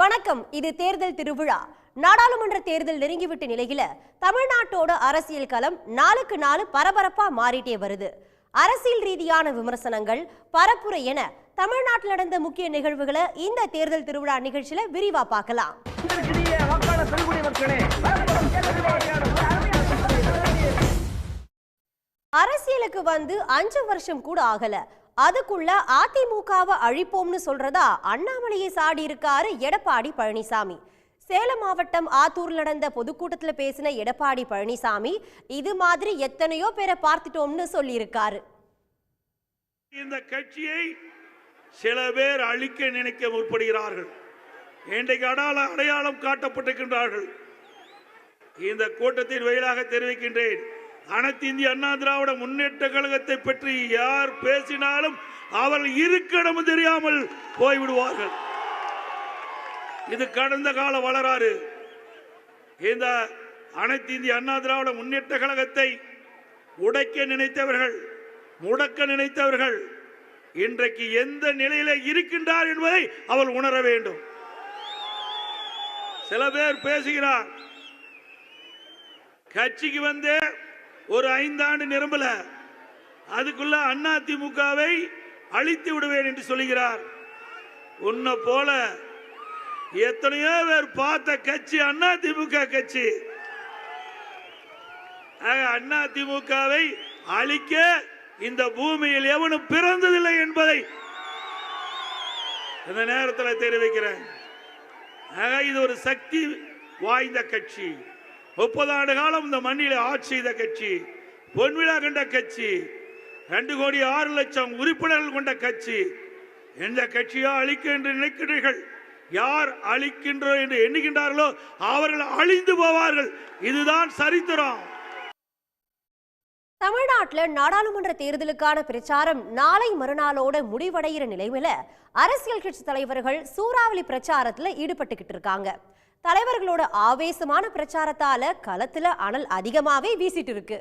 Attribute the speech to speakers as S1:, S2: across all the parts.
S1: வணக்கம். இது தேர்தல் திருவிழா. நாடாளுமன்ற தேர்தல் நெருங்கிவிட்ட நிலையில தமிழ்நாட்டோட அரசியல் களம் நாளுக்கு நாள் பரபரப்பா மாறிட்டே வருது. அரசியல் ரீதியான விமர்சனங்கள் பரப்புரை என தமிழ்நாட்டில் நடந்த முக்கிய நிகழ்வுகளை இந்த தேர்தல் திருவிழா நிகழ்ச்சியில விரிவா பார்க்கலாம். அரசியலுக்கு வந்து அஞ்சு வருஷம் கூட ஆகல. அதுக்குள்ள அதிமுகவை அழிப்போம்னு சொல்றதா அண்ணாமலையை சாடி இருக்காரு எடப்பாடி பழனிசாமி. சேலம் மாவட்டம் ஆத்தூர் நடந்த பொதுக்கூட்டத்தில் பேசின எடப்பாடி பழனிசாமி இது மாதிரி எத்தனையோ பேரை பார்த்துட்டோம்னு சொல்லியிருக்காரு.
S2: இந்த கட்சியை சில பேர் அழிக்க நினைக்க முற்படுகிறார்கள். இன்றைக்கு அடால அடையாளம் காட்டப்பட்டிருக்கின்றார்கள். இந்த கூட்டத்தின் வழியாக தெரிவிக்கின்றேன். அனைத்து இந்திய அண்ணா திராவிட முன்னேற்ற கழகத்தை பற்றி யார் பேசினாலும் அவர்கள் இருக்கணும் தெரியாமல் போய்விடுவார்கள். இது கடந்த கால வளராறு இந்த அனைத்து இந்திய அண்ணா திராவிட முன்னேற்ற கழகத்தை உடைக்க நினைத்தவர்கள் முடக்க நினைத்தவர்கள் இன்றைக்கு எந்த நிலையில இருக்கின்றார் என்பதை அவள் உணர வேண்டும். சில பேர் பேசுகிறார் கட்சிக்கு வந்து ஒரு ஐந்தாண்டு நிரம்பல. அதுக்குள்ள அண்ணா திமுகவை அழித்து விடுவேன் என்று சொல்லுகிறார் உன்னை போல எத்தனையோ பேர் பார்த்த கட்சி அண்ணா திமுக கட்சி. ஆக அண்ணா திமுகவை அழிக்க இந்த பூமியில் எவனும் பிறந்ததில்லை என்பதை இந்த நேரத்தில் தெரிவிக்கிறேன். ஆக இது ஒரு சக்தி வாய்ந்த கட்சி. முப்பது ஆண்டு காலம் இந்த மண்ணில் ஆட்சி செய்த கட்சி பொன்விழா கண்ட கட்சி ரெண்டு கோடி ஆறு லட்சம் உறுப்பினர்கள் கொண்ட கட்சி. எந்த கட்சியோ அழிக்க என்று நினைக்கிறீர்கள்? யார் அழிக்கின்றோ என்று எண்ணுகின்றார்களோ அவர்கள் அழிந்து போவார்கள். இதுதான் சரித்திரம்.
S1: தமிழ்நாட்டில் நாடாளுமன்ற தேர்தலுக்கான பிரச்சாரம் நாளை மறுநாளோட முடிவடைகிற நிலைமையில அரசியல் கட்சி தலைவர்கள் சூறாவளி பிரச்சாரத்துல ஈடுபட்டுக்கிட்டு இருக்காங்க. தலைவர்களோட ஆவேசமான பிரச்சாரத்தால களத்துல அனல் அதிகமாவே வீசிட்டு இருக்கு.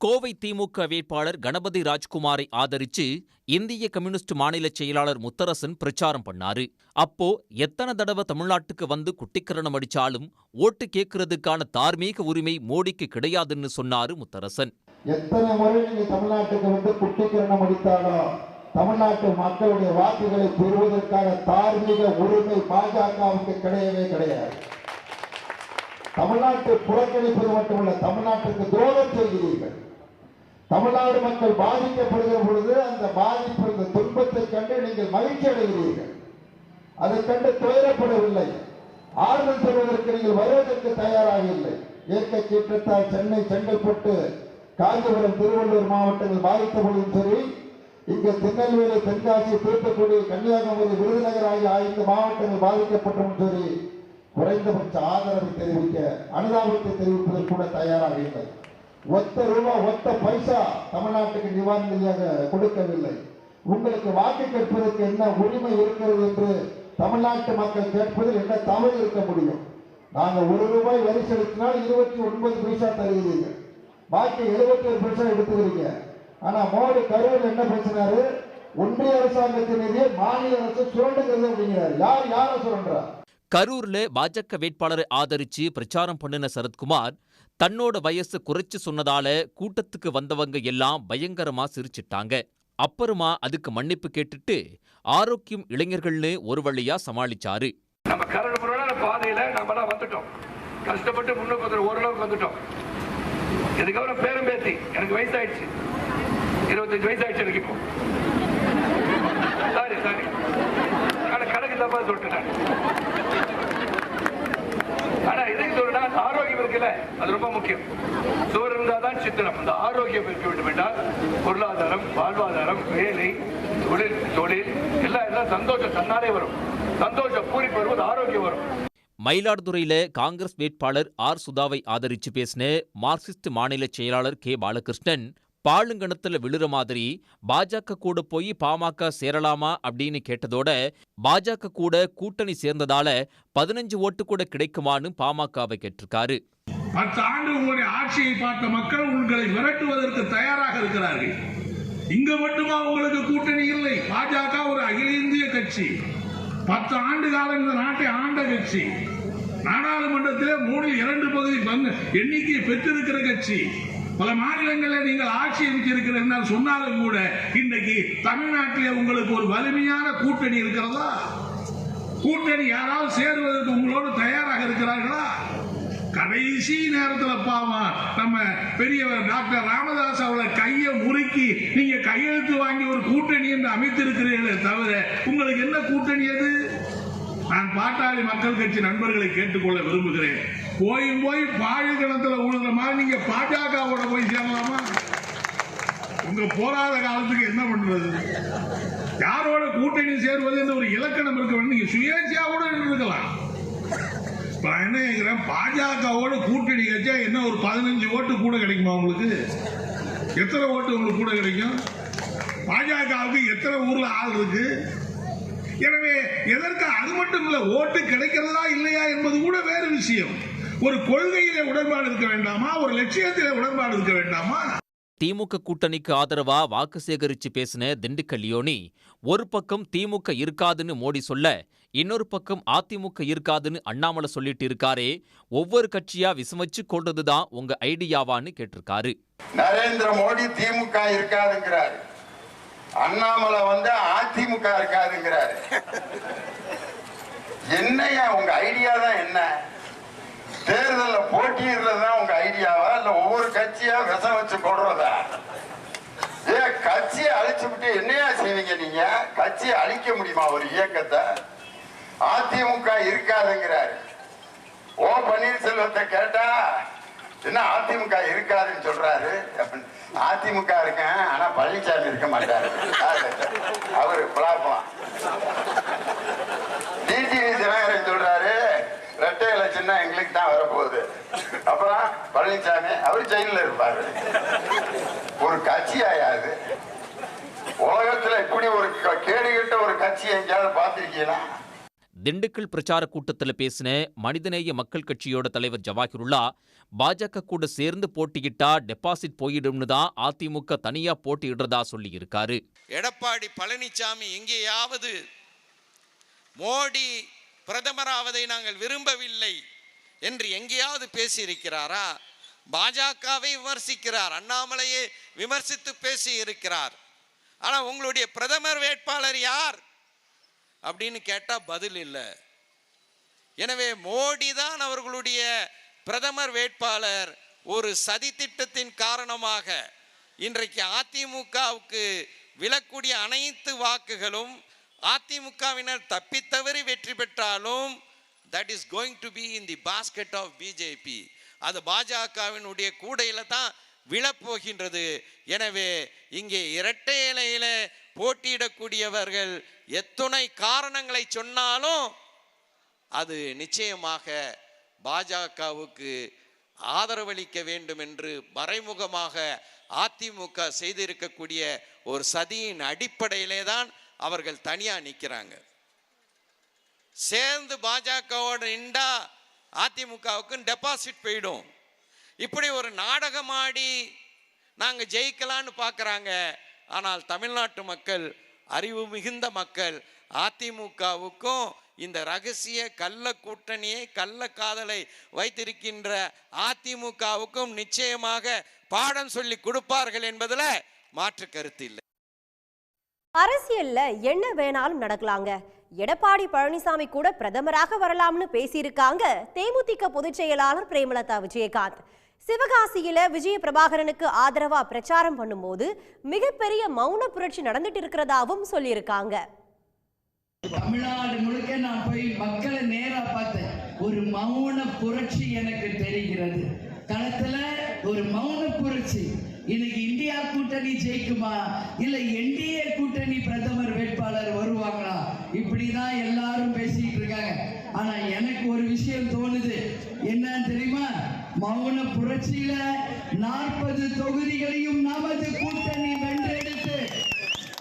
S3: கோவை திமுக வேட்பாளர் கணபதி ராஜ்குமாரை ஆதரிச்சு இந்திய கம்யூனிஸ்ட் மாநில செயலாளர் முத்தரசன் பிரச்சாரம் பண்ணாரு. அப்போ எத்தனை தடவை தமிழ்நாட்டுக்கு வந்து குட்டிக்கரணம் அடிச்சாலும் ஓட்டு கேட்கறதுக்கான தார்மீக உரிமை மோடிக்கு கிடையாதுன்னு சொன்னாரு முத்தரசன்.
S4: எத்தனை முறை நீங்க தமிழ்நாட்டுக்கு வந்து குட்டிக்கரணம் அடித்தாலும் தமிழ்நாட்டு மக்களுடைய வாக்குகளை பெறுவதற்கான தார்மீக உரிமை பாஜகவுக்கு கிடையவே கிடையாது. தமிழ்நாட்டை புறக்கணிப்பது மட்டுமல்ல தமிழ்நாட்டுக்கு துரோகம் செய்கிறீர்கள். தமிழ்நாடு மக்கள் பாதிக்கப்படுகிற பொழுது அந்த பாதிப்பு இந்த துன்பத்தை கண்டு நீங்கள் மகிழ்ச்சி அடைகிறீர்கள். அதை கண்டு துயரப்படவில்லை. ஆறுதல் சொல்வதற்கு நீங்கள் வருவதற்கு தயாராக இல்லை. இயற்கை சீற்றத்தால் சென்னை செங்கல்பட்டு காஞ்சிபுரம் திருவள்ளூர் மாவட்டங்கள் பாதித்த பொழுதும் சரி இங்கே திருநெல்வேலி தென்காசி தூத்துக்குடி கன்னியாகுமரி விருதுநகர் ஆகிய ஐந்து மாவட்டங்கள் பாதிக்கப்பட்டவும் சொல்லி குறைந்தபட்ச ஆதரவை தெரிவிக்க அனுதாபத்தை தெரிவிப்பதற்கு கூட தயாராக இல்லை. ஒத்த ரூபாய் ஒத்த பைசா தமிழ்நாட்டுக்கு நிவாரண நிதியாக கொடுக்கவில்லை. உங்களுக்கு வாக்கு கேட்பதற்கு என்ன உரிமை இருக்கிறது என்று தமிழ்நாட்டு மக்கள் கேட்பதில் என்ன தவறு இருக்க முடியும்? நாங்கள் ஒரு ரூபாய் வரி செலுத்தினால் இருபத்தி ஒன்பது பைசா தருகிறீர்கள். பாக்கி எழுபத்தி ஒரு பைசா எடுத்துக்கிறீங்க. ஆனா மோடி கரூர் என்ன பேசினாரு? ஒன்றிய அரசாங்கத்தின் நிதியை மாநில அரசு சுரண்டுகிறது அப்படிங்கிறார். யார் யாரை சுரண்டுறா?
S3: கரூர்ல பாஜக வேட்பாளரை ஆதரிச்சு பிரச்சாரம் பண்ணின சரத்குமார் தன்னோட வயசு குறைச்சு சொன்னதால கூட்டத்துக்கு வந்தவங்க எல்லாம் பயங்கரமா சிரிச்சிட்டாங்க. அப்புறமா அதுக்கு மன்னிப்பு கேட்டுட்டு ஆரோக்கியம் இளைஞர்கள்னு ஒரு வழியா சமாளிச்சாரு.
S5: நம்ம கரடுமுரடான பாதையில நம்மலாம் வந்துட்டோம். கஷ்டப்பட்டு முன்னுக்கு வந்து ஓரளவுக்கு வந்துட்டோம். இதுக்கப்புறம் பேரும் பேத்தி. எனக்கு வயசாயிடுச்சு. இருபத்தஞ்சு வயசு ஆயிடுச்சு எனக்கு இப்போ. சாரி சாரி ஆனா கணக்கு தப்பா சொல்லிட்டேன் நான். ஆனா இதுக்கு சொல்றா ஆரோக்கியம் இருக்குல்ல அது ரொம்ப முக்கியம். சோறு இருந்தால் தான் சித்திரம் அந்த ஆரோக்கியம் இருக்க வேண்டும் என்றால் பொருளாதாரம் வாழ்வாதாரம் வேலை தொழில் தொழில் எல்லாம் எல்லாம் சந்தோஷம் தன்னாலே வரும். சந்தோஷம் பூரிப்பு வருவது ஆரோக்கியம் வரும்.
S3: மயிலாடுதுறையில காங்கிரஸ் வேட்பாளர் ஆர் சுதாவை ஆதரித்து பேசின மார்க்சிஸ்ட் மாநில செயலாளர் கே. பாலகிருஷ்ணன் பாலுங்கணத்துல விழுற மாதிரி பாஜக கூட போய் பாமக சேரலாமா அப்படின்னு கேட்டதோட பாஜக கூட கூட்டணி சேர்ந்ததால பதினஞ்சு ஓட்டு கூட கிடைக்குமான்னு பாமகவை கேட்டிருக்காரு.
S6: பத்து ஆண்டு உங்களுடைய ஆட்சியை பார்த்த மக்கள் உங்களை விரட்டுவதற்கு தயாராக இருக்கிறார்கள். இங்க மட்டுமா உங்களுக்கு கூட்டணி இல்லை? பாஜக ஒரு அகில இந்திய கட்சி. பத்து ஆண்டு காலம் இந்த நாட்டை ஆண்ட கட்சி. நாடாளுமன்றத்திலே மூணில் இரண்டு பகுதி எண்ணிக்கையை பெற்றிருக்கிற கட்சி. பல மாநிலங்களில் நீங்கள் ஆட்சி அமைச்சிருக்கிறீர்கள் சொன்னாலும் கூட இன்றைக்கு தமிழ்நாட்டிலே உங்களுக்கு ஒரு வலிமையான கூட்டணி இருக்கிறதா? கூட்டணி யாராவது சேருவதற்கு உங்களோடு தயாராக இருக்கிறார்களா? கடைசி நேரத்தில் பாவம். நம்ம பெரியவர் டாக்டர் ராமதாஸ் அவளை கையை முறுக்கி நீங்க கையெழுத்து வாங்கி ஒரு கூட்டணி என்று அமைத்திருக்கிறீர்களே தவிர உங்களுக்கு என்ன கூட்டணி அது? நான் பாட்டாளி மக்கள் கட்சி நண்பர்களை கேட்டுக்கொள்ள விரும்புகிறேன். போய் போய் பாழி கிணத்துல உழுகிற மாதிரி நீங்க பாஜகவோட போய் சேரலாமா? உங்க போராத காலத்துக்கு என்ன பண்றது? யாரோட கூட்டணி சேர்வது என்ற ஒரு இலக்கணம் இருக்க வேண்டும். நீங்க சுயேட்சையா கூட இருக்கலாம் நான் என்ன கேட்கிறேன் பாஜகவோட கூட்டணி வச்சா என்ன ஒரு பதினஞ்சு ஓட்டு கூட கிடைக்குமா உங்களுக்கு? எத்தனை ஓட்டு உங்களுக்கு கூட கிடைக்கும்? பாஜகவுக்கு எத்தனை ஊர்ல ஆள் இருக்கு? எனவே எதற்கு அது மட்டும் இல்லை ஓட்டு கிடைக்கிறதா இல்லையா என்பது கூட வேறு விஷயம். ஒரு கொள்கையிலே உடன்பாடு இருக்க வேண்டாமா? ஒரு லட்சியத்திலே உடன்பாடு இருக்க வேண்டாமா?
S3: திமுக கூட்டணிக்கு ஆதரவா வாக்கு சேகரிச்சு பேசின திண்டுக்கல் லியோனி ஒரு பக்கம் திமுக இருக்காதுன்னு மோடி சொல்ல இன்னொரு பக்கம் அதிமுக இருக்காதுன்னு அண்ணாமலை சொல்லிட்டு இருக்காரே ஒவ்வொரு கட்சியா விசமிச்சு கொண்டதுதான் உங்க ஐடியாவான்னு கேட்டிருக்காரு.
S4: நரேந்திர மோடி திமுக இருக்காதுங்கிறாரு. அண்ணாமலை வந்து அதிமுக இருக்காதுங்கிறாரு. என்னையா உங்க ஐடியா தான் என்ன? தேர்தலில் போட்டியிடுறது தான் உங்க ஐடியாவா? இல்ல ஒவ்வொரு கட்சியா விஷம் வச்சு கொடுறதா ஏ கட்சியை அழிச்சு விட்டு என்னையா செய்வீங்க நீங்க? கட்சியை அழிக்க முடியுமா ஒரு இயக்கத்தை? அதிமுக இருக்காதுங்கிறாரு. ஓ பன்னீர்செல்வத்தை கேட்டா என்ன அதிமுக இருக்காதுன்னு சொல்றாரு? அதிமுக இருக்கேன் ஆனா பழனிசாமி இருக்க மாட்டாரு. அவரு பிளாப்பலாம் டிடிவி தினகரன் சொல்றாரு ரெட்டை எலெக்ஷன் எங்களுக்கு தான் வரப்போகுது அப்புறம் பழனிசாமி அவர் ஜெயில இருப்பாரு. ஒரு கட்சியாயாது. உலகத்துல இப்படி ஒரு கேடுகெட்ட ஒரு கட்சி எங்கேயாவது பார்த்திருக்கீங்களா?
S3: திண்டுக்கல் பிரச்சார கூட்டத்துல பேசின மனிதநேய மக்கள் கட்சியோட தலைவர் ஜவாஹிருல்லா பாஜக கூட சேர்ந்து போட்டியிட்டா டெபாசிட் போயிடும்னு தான் அதிமுக தனியா போட்டியிடுறதா சொல்லி இருக்காரு
S7: எடப்பாடி பழனிசாமி எங்கேயாவது மோடி பிரதமராவதை நாங்கள் விரும்பவில்லை என்று எங்கேயாவது பேசியிருக்கிறாரா? பாஜகவை விமர்சிக்கிறார். அண்ணாமலையை விமர்சித்து பேசி இருக்கிறார் ஆனால் உங்களுடைய பிரதமர் வேட்பாளர் யார்? அப்படின்னு கேட்டால் பதில் இல்லை. எனவே மோடி தான் அவர்களுடைய பிரதமர் வேட்பாளர். ஒரு சதி திட்டத்தின் காரணமாக இன்றைக்கு அதிமுகவுக்கு விழக்கூடிய அனைத்து வாக்குகளும் அதிமுகவினர் தப்பித்தவறி வெற்றி பெற்றாலும் that is going to be in the basket of BJP அது பாஜகவினுடைய கூடையில தான் விழப்போகின்றது. எனவே இங்கே இரட்டை இலையில போட்டியிடக்கூடியவர்கள் எத்துணை காரணங்களை சொன்னாலும் அது நிச்சயமாக பாஜகவுக்கு ஆதரவளிக்க வேண்டும் என்று மறைமுகமாக அதிமுக செய்திருக்கக்கூடிய ஒரு சதியின் அடிப்படையிலே தான் அவர்கள் தனியா நிற்கிறாங்க சேர்ந்து பாஜகவோட நின்றா அதிமுகவுக்கும் டெபாசிட் போயிடும். இப்படி ஒரு நாடகமாடி நாங்கள் ஜெயிக்கலான்னு பார்க்குறாங்க ஆனால் தமிழ்நாட்டு மக்கள் அறிவு மிகுந்த மக்கள் அதிமுகவுக்கும் இந்த ரகசிய கள்ள கூட்டணியை கள்ள காதலை வைத்திருக்கின்ற அதிமுகவுக்கும் நிச்சயமாக பாடம் சொல்லி கொடுப்பார்கள் என்பதில் மாற்று கருத்து இல்லை.
S1: அரசியல்ல என்ன வேணாலும் நடக்கலாங்க. எடப்பாடி பழனிசாமி கூட பிரதமராக வரலாம்னு பேசியிருக்காங்க தேமுதிக பொதுச் செயலாளர் பிரேமலதா விஜயகாந்த். சிவகாசியில விஜய பிரபாகரனுக்கு ஆதரவா பிரச்சாரம் பண்ணும்போது மிகப்பெரிய மௌன புரட்சி நடந்துட்டு இருக்கிறதாவும் சொல்லியிருக்காங்க.
S8: தமிழ்நாடு முழுக்க நான் போய் மக்களை நேரா பார்த்தேன். ஒரு மௌன புரட்சி எனக்கு தெரிகிறது. களத்துல ஒரு மௌன புரட்சி. இன்னைக்கு இந்தியா கூட்டணி ஜெயிக்குமா? இல்ல என்டிஏ கூட்டணி பிரதமர் வேட்பாளர் வருவாங்களா? இப்படிதான் எல்லாரும் பேசிட்டு இருக்காங்க. ஆனா எனக்கு ஒரு விஷயம் தோணுது. என்னன்னு தெரியுமா? மௌன புரட்சியில நாற்பது தொகுதிகளையும் நமது கூட்டணி வென்றெடுத்து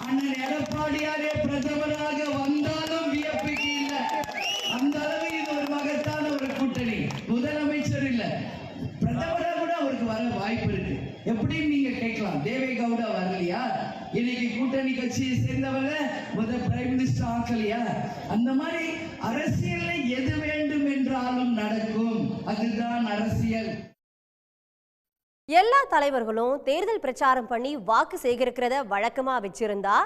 S8: அண்ணன் எடப்பாடியாரே பிரதமராக வந்து வியப்புக்கு இல்ல அந்த அளவு இது ஒரு மகத்தான ஒரு கூட்டணி முதலமைச்சர் இல்ல பிரதமரா கூட அவருக்கு வர வாய்ப்பு இருக்கு எப்படின்னு நீங்க கேட்கலாம் தேவே கவுடா வரலையா இன்னைக்கு கூட்டணி கட்சியை சேர்ந்தவங்க முத பிரைம் மினிஸ்டர் ஆக்கலையா அந்த மாதிரி அரசியல்ல எது வேண்டும் என்றாலும் நடக்கும். அதுதான் அரசியல்.
S1: எல்லா தலைவர்களும் தேர்தல் பிரச்சாரம் பண்ணி வாக்கு சேகரிக்கிறத வழக்கமா வச்சிருந்தா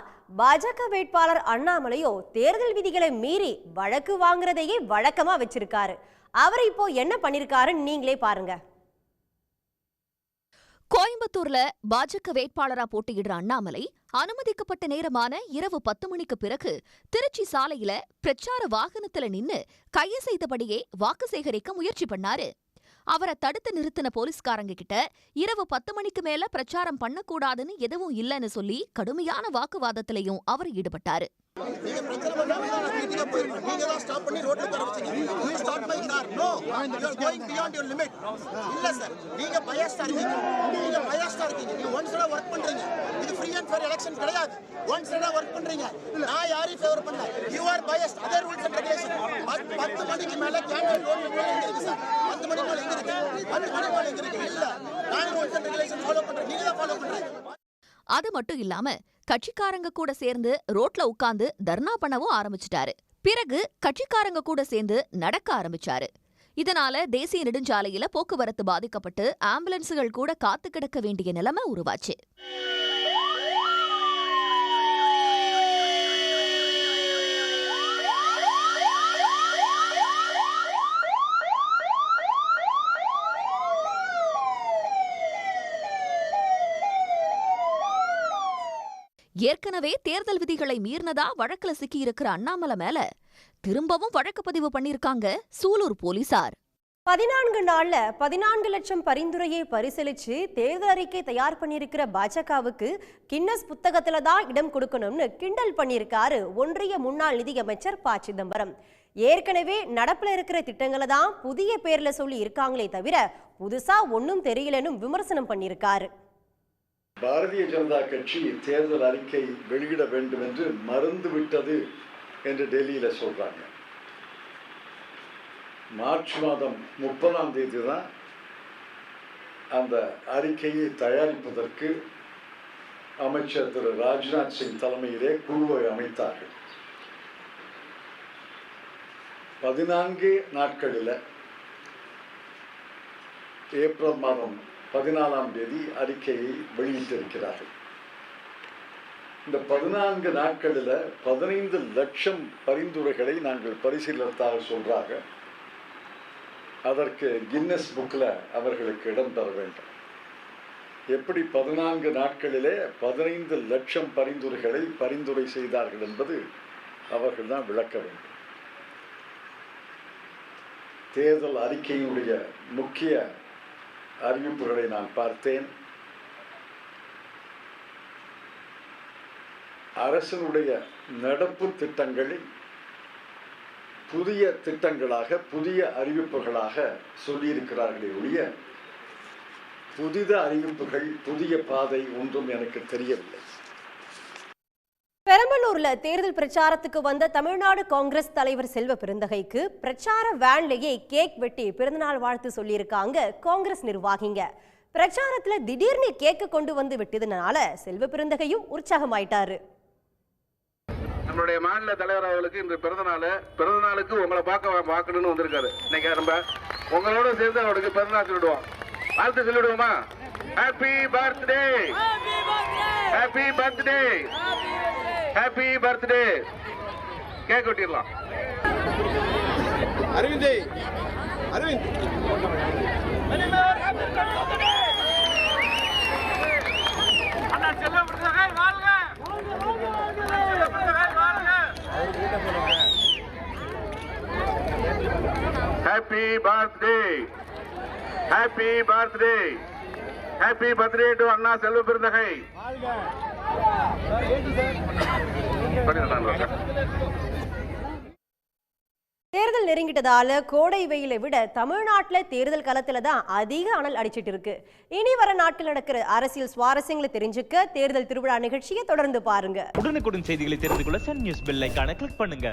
S1: பாஜக வேட்பாளர் அண்ணாமலையோ தேர்தல் விதிகளை மீறி வழக்கு வாங்குறதையே வழக்கமா வச்சிருக்காரு. அவர் இப்போ என்ன பண்ணிருக்காருன்னு நீங்களே பாருங்க.
S9: கோயம்புத்தூர்ல பாஜக வேட்பாளரா போட்டியிடுற அண்ணாமலை அனுமதிக்கப்பட்ட நேரமான இரவு பத்து மணிக்கு பிறகு திருச்சி சாலையில பிரச்சார வாகனத்துல நின்னு கையசைத்தபடியே வாக்கு சேகரிக்க முயற்சி பண்ணாரு. அவரை தடுத்து நிறுத்தின போலீஸ்காரங்க கிட்ட இரவு பத்து மணிக்கு மேல பிரச்சாரம் பண்ணக்கூடாதுன்னு எதுவும் இல்லைன்னு சொல்லி கடுமையான வாக்குவாதத்திலையும் அவர் ஈடுபட்டாரு.
S10: நீங்க பிரச்சனை பண்ணாம தான் நான் வீட்டுக்கு போயிருக்கேன் நீங்க தான் ஸ்டாப் பண்ணி ரோட்ல உட்கார வச்சீங்க. You stop my car no you are going beyond your limit இல்ல சார் நீங்க பயஸ்டா இருக்கீங்க. நீங்க பயாஸ்டா இருக்கீங்க. நீங்க ஒன்ஸ் ஒர்க் பண்றீங்க. இது ஃப்ரீ அண்ட் ஃபேர் எலெக்ஷன் கிடையாது. ஒன்ஸ் ஒர்க் பண்றீங்க. நான் யாரையும் ஃபேவர் பண்ணல. You are biased other rules and regulation பத்து மணிக்கு மேல கேண்டீன் ரோட்ல போய் எங்க இருக்கு சார் பத்து மணிக்கு மேல எங்க இருக்கு பத்து மணிக்கு மேல எங்க இருக்கு இல்ல. நான் ரூல்ஸ் அண்ட் ரெகுலேஷன் ஃபாலோ பண்றேன். நீங்க தான் ஃபாலோ பண்றீங்க
S9: அது மட்டும் இல்லாம கட்சிக்காரங்க கூட சேர்ந்து ரோட்ல உட்கார்ந்து தர்ணா பண்ணவும் ஆரம்பிச்சிட்டாரு. பிறகு கட்சிக்காரங்க கூட சேர்ந்து நடக்க ஆரம்பிச்சாரு. இதனால தேசிய நெடுஞ்சாலையில போக்குவரத்து பாதிக்கப்பட்டு ஆம்புலன்ஸுகள் கூட காத்து கிடக்க வேண்டிய நிலைமை உருவாச்சு. ஏற்கனவே தேர்தல் விதிகளை மீறினதா வழக்குல சிக்கியிருக்கிற அண்ணாமலை மேல? திரும்பவும் வழக்கு பதிவு பண்ணிருக்காங்க சூலூர் போலீசார்.
S1: பதினான்கு நாள்ல பதினான்கு லட்சம் பரிந்துரையை பரிசீலிச்சு தேர்தல் அறிக்கை தயார் பண்ணியிருக்கிற பாஜகவுக்கு கின்னஸ் புத்தகத்துல தான் இடம் கொடுக்கணும்னு கிண்டல் பண்ணியிருக்காரு ஒன்றிய முன்னாள் நிதியமைச்சர் ப. சிதம்பரம். ஏற்கனவே நடப்புல இருக்கிற திட்டங்களை தான் புதிய பேர்ல சொல்லி இருக்காங்களே தவிர புதுசா ஒன்னும் தெரியலன்னு விமர்சனம் பண்ணியிருக்காரு.
S11: பாரதிய ஜனதா கட்சி தேர்தல் அறிக்கை வெளியிட வேண்டும் என்று மறந்து விட்டது என்று டெல்லியில் சொல்கிறாங்க மார்ச் மாதம் முப்பதாம் தேதி தான் அந்த அறிக்கையை தயாரிப்பதற்கு அமைச்சர் திரு ராஜ்நாத் சிங் தலைமையிலே குழுவை அமைத்தார்கள். பதினான்கு நாட்களில் ஏப்ரல் மாதம் பதினாலாம் தேதி அறிக்கையை வெளியிட்டிருக்கிறார்கள். இந்த பதினான்கு நாட்களில் பதினைந்து லட்சம் பரிந்துரைகளை நாங்கள் பரிசீலித்தாக சொல்றாங்க. அதற்கு கின்னஸ் புக்கில் அவர்களுக்கு இடம் தர வேண்டும். எப்படி பதினான்கு நாட்களிலே பதினைந்து லட்சம் பரிந்துரைகளை பரிந்துரை செய்தார்கள் என்பது அவர்கள் தான் விளக்க வேண்டும். தேர்தல் அறிக்கையினுடைய முக்கிய அறிவிப்புகளை நான் பார்த்தேன் அரசனுடைய நடப்பு திட்டங்களில் புதிய திட்டங்களாக புதிய அறிவிப்புகளாக சொல்லியிருக்கிறார்களே ஒழிய புதித அறிவிப்புகள் புதிய பாதை ஒன்றும் எனக்கு தெரியவில்லை.
S1: பெரம்பலூர்ல தேர்தல் பிரச்சாரத்துக்கு வந்த தமிழ்நாடு காங்கிரஸ் தலைவர் செல்வ பெருந்தகைக்கு பிரச்சார வேன்லயே கேக் வெட்டி பிறந்தநாள் வாழ்த்து சொல்லியிருக்காங்க காங்கிரஸ் நிர்வாகிங்க. பிரச்சாரத்துல திடீர்னு கேக்க கொண்டு வந்து விட்டதுனால செல்வ பெருந்தகையும் உற்சாகமாயிட்டாரு.
S5: நம்மளுடைய மாநில தலைவர் அவர்களுக்கு இன்று பிறந்த நாள் பிறந்த நாளுக்கு உங்களை பார்க்க பார்க்கணும்னு வந்திருக்காரு. இன்னைக்கு நம்ம உங்களோட சேர்ந்து அவருக்கு பிறந்த நாள் சொல்லிடுவோம். வாழ்த்து சொல்லிடுவோமா? Happy birthday happy birthday happy birthday cake வெட்டிடலாம்
S10: Aravind Aravind.
S5: Happy birthday happy birthday happy birthday to அண்ணா செல்வ பெருந்தகை.
S1: தேர்தல் நெருங்கிட்டதால கோடை வெயிலை விட தமிழ்நாட்டில் தேர்தல் களத்துல தான் அதிக அனல் அடிச்சிட்டு இருக்கு. இனி வர நாட்கள் நடக்கிற அரசியல் சுவாரஸ்யங்களை தெரிஞ்சுக்க தேர்தல் திருவிழா நிகழ்ச்சியை தொடர்ந்து பாருங்க.
S12: உடனுக்குடன் செய்திகளை தெரிந்து கொள்ள சன் நியூஸ் பெல் ஐக்கான கிளிக் பண்ணுங்க.